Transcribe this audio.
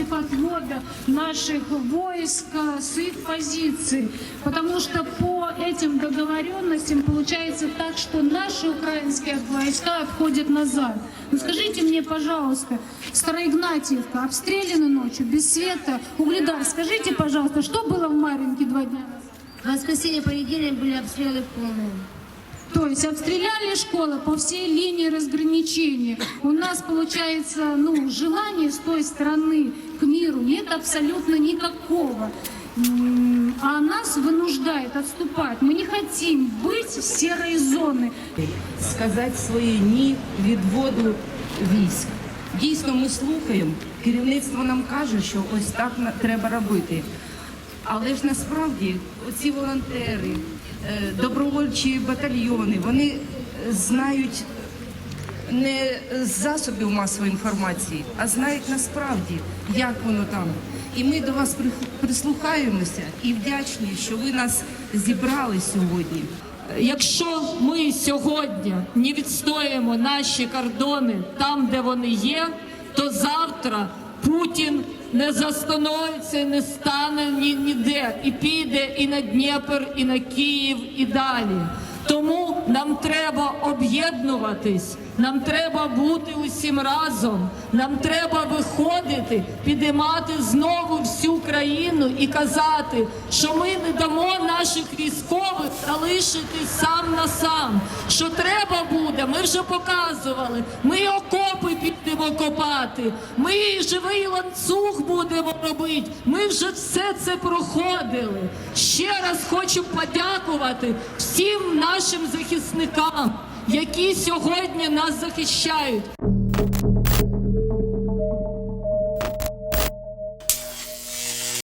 отвода наших войск э, с их позиций. Потому что по этим договоренностям получается так, что наши украинские войска отходят назад. Ну скажите мне, пожалуйста, Староигнатьевка обстреляна ночью, без света, Угледар, скажите, пожалуйста, что было в Маринке два дня назад? Воскресенье, понедельник были обстрелы полные. То есть обстреляли школы по всей линии разграничения. У нас получается, ну, желания с той стороны к миру нет абсолютно никакого. М, А нас вынуждает отступать. Мы не хотим быть в серой зоны. сказати своє ні відводу військ. Дійсно, ми слухаємо. Керівництво нам каже, що ось так на- треба робити. Але ж насправді оці волонтери, е, добровольчі батальйони, вони е, знають не з засобів масової інформації, а знають насправді, як воно там. І ми до вас прислухаємося і вдячні, що ви нас зібрали сьогодні. Якщо ми сьогодні не відстоїмо наші кордони там, де вони є, то завтра Путін не застановиться, не стане ні, ніде і піде і на Дніпр, і на Київ, і далі. Тому нам треба об'єднуватись, нам треба бути усім разом, нам треба виходити, підіймати знову всю країну і казати, що ми не дамо наших військових залишити сам на сам. Що треба буде, ми вже показували. Ми окопи підемо копати, ми живий ланцюг будемо робити. Ми вже все це проходили. Ще раз хочу подякувати всім нашим захисникам, які сьогодні нас захищають.